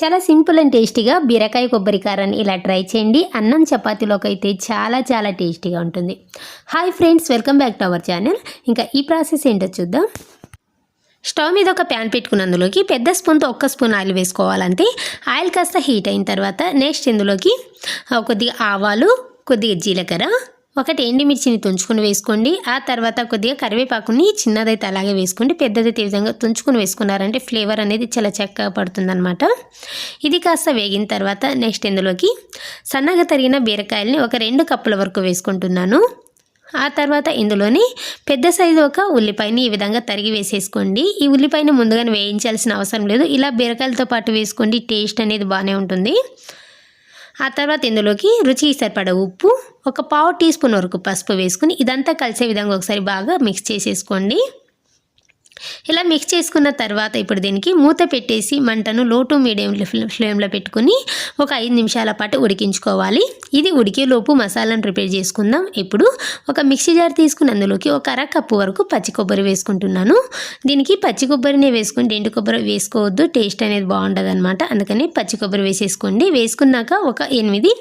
చాలా simple and టేస్టీగా బీరకాయ కొబ్బరి కారాన్ని ఇలా ట్రై చేయండి. అన్నం చపాతీలోకి అయితే చాలా చాలా టేస్టీగా ఉంటుంది. Hi friends welcome back to our channel. ఇంకా ఈ ప్రాసెస్ ఏంటో చూద్దాం. స్టవ్ మీద ఒక ప్యాన్ పెట్టుకున్నందులోకి పెద్ద స్పూన్తో ఒక్క స్పూన్ ఆయిల్ వేసుకోవాలంటే ఆయిల్ కాస్త హీట్ అయిన తర్వాత నెక్స్ట్ ఇందులోకి కొద్దిగా ఆవాలు కొద్దిగా జీలకర్ర ఒకటి ఎండిమిర్చిని తుంచుకుని వేసుకోండి. ఆ తర్వాత కొద్దిగా కరివేపాకుని చిన్నదైతే అలాగే వేసుకోండి పెద్దదైతే ఈ విధంగా తుంచుకుని వేసుకున్నారంటే ఫ్లేవర్ అనేది చాలా చక్కగా పడుతుందన్నమాట. ఇది కాస్త వేగిన తర్వాత నెక్స్ట్ ఇందులోకి సన్నగా తరిగిన బీరకాయల్ని ఒక రెండు కప్పుల వరకు వేసుకుంటున్నాను. ఆ తర్వాత ఇందులోని పెద్ద సైజు ఒక ఉల్లిపాయని ఈ విధంగా తరిగి వేసేసుకోండి. ఈ ఉల్లిపాయని ముందుగానే వేయించాల్సిన అవసరం లేదు. ఇలా బీరకాయలతో పాటు వేసుకోండి. టేస్ట్ అనేది బాగానే ఉంటుంది. ఆ తర్వాత ఇందులోకి రుచికి సరిపడ ఉప్పు ఒక పావు టీ స్పూన్ వరకు పసుపు వేసుకుని ఇదంతా కలిసే విధంగా ఒకసారి బాగా మిక్స్ చేసేసుకోండి. ఇలా మిక్స్ చేసుకున్న తర్వాత ఇప్పుడు దీనికి మూత పెట్టేసి మంటను లో టు మీడియం ఫ్లేమ్లో పెట్టుకుని ఒక ఐదు నిమిషాల పాటు ఉడికించుకోవాలి. ఇది ఉడికేలోపు మసాలాను ప్రిపేర్ చేసుకుందాం. ఇప్పుడు ఒక మిక్సీ జార్ తీసుకుని అందులోకి ఒక అర కప్పు వరకు పచ్చి కొబ్బరి వేసుకుంటున్నాను. దీనికి పచ్చి కొబ్బరినే వేసుకుని ఎండు కొబ్బరి వేసుకోవద్దు టేస్ట్ అనేది బాగుంటుంది అనమాట అందుకని పచ్చి కొబ్బరి వేసేసుకోండి. వేసుకున్నాక ఒక ఎనిమిది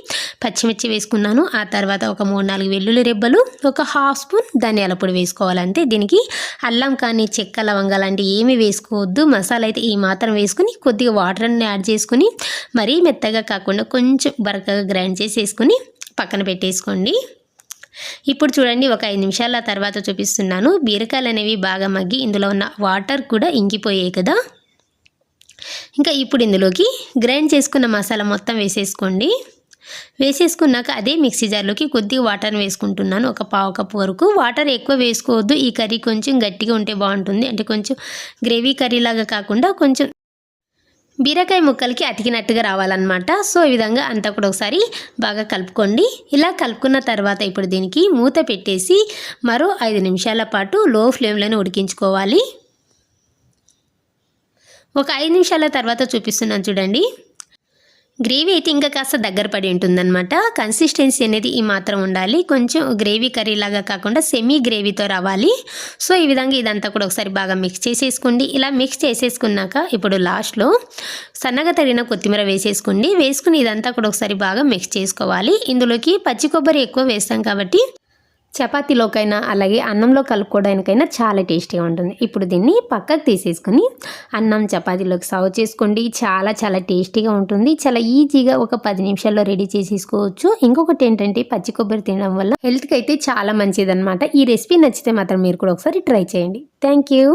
పచ్చిమిర్చి వేసుకున్నాను. ఆ తర్వాత ఒక మూడు నాలుగు వెల్లుల్లి రెబ్బలు ఒక హాఫ్ స్పూన్ ధనియాల పొడి వేసుకోవాలంటే దీనికి అల్లం కానీ చెక్క లవంగా అలాంటివి ఏమి వేసుకోవద్దు. మసాలా అయితే ఈ మాత్రం వేసుకుని కొద్దిగా వాటర్ అన్ని యాడ్ చేసుకుని మరీ మెత్తగా కాకుండా కొంచెం బరకగా గ్రైండ్ చేసి వేసుకుని పక్కన పెట్టేసుకోండి. ఇప్పుడు చూడండి ఒక ఐదు నిమిషాల తర్వాత చూపిస్తున్నాను. బీరకాయలు అనేవి బాగా మగ్గి ఇందులో ఉన్న వాటర్ కూడా ఇంకిపోయాయి కదా. ఇంకా ఇప్పుడు ఇందులోకి గ్రైండ్ చేసుకున్న మసాలా మొత్తం వేసేసుకోండి. వేసేసుకున్నాక అదే మిక్సీ జార్లోకి కొద్దిగా వాటర్ వేసుకుంటున్నాను. ఒక పావు కప్పు వరకు వాటర్ ఎక్కువ వేసుకోవద్దు. ఈ కర్రీ కొంచెం గట్టిగా ఉంటే బాగుంటుంది. అంటే కొంచెం గ్రేవీ కర్రీ లాగా కాకుండా కొంచెం బీరకాయ ముక్కలకి అతికినట్టుగా రావాలన్నమాట. సో ఈ విధంగా అంతా కూడా ఒకసారి బాగా కలుపుకోండి. ఇలా కలుపుకున్న తర్వాత ఇప్పుడు దీనికి మూత పెట్టేసి మరో ఐదు నిమిషాల పాటు లో ఫ్లేమ్లోనే ఉడికించుకోవాలి. ఒక ఐదు నిమిషాల తర్వాత చూపిస్తున్నాను చూడండి. గ్రేవీ అయితే ఇంకా కాస్త దగ్గర పడి ఉంటుందన్నమాట. కన్సిస్టెన్సీ అనేది ఈ మాత్రం ఉండాలి. కొంచెం గ్రేవీ కర్రీ లాగా కాకుండా సెమీ గ్రేవీతో రావాలి. సో ఈ విధంగా ఇదంతా కూడా ఒకసారి బాగా మిక్స్ చేసేసుకోండి. ఇలా మిక్స్ చేసేసుకున్నాక ఇప్పుడు లాస్ట్లో సన్నగా తరిగిన కొత్తిమీర వేసేసుకోండి. వేసుకుని ఇదంతా కూడా ఒకసారి బాగా మిక్స్ చేసుకోవాలి. ఇందులోకి పచ్చి కొబ్బరి ఎక్కువ వేస్తాం కాబట్టి చపాతీలోకైనా అలాగే అన్నంలో కలుపుకోవడానికైనా చాలా టేస్టీగా ఉంటుంది. ఇప్పుడు దీన్ని పక్కకు తీసేసుకొని అన్నం చపాతీలోకి సర్వ్ చేసుకోండి. చాలా చాలా టేస్టీగా ఉంటుంది. చాలా ఈజీగా ఒక పది నిమిషాల్లో రెడీ చేసేసుకోవచ్చు. ఇంకొకటి ఏంటంటే పచ్చి కొబ్బరి తినడం వల్ల హెల్త్కి అయితే చాలా మంచిదన్నమాట. ఈ రెసిపీ నచ్చితే మాత్రం మీరు కూడా ఒకసారి ట్రై చేయండి. Thank you.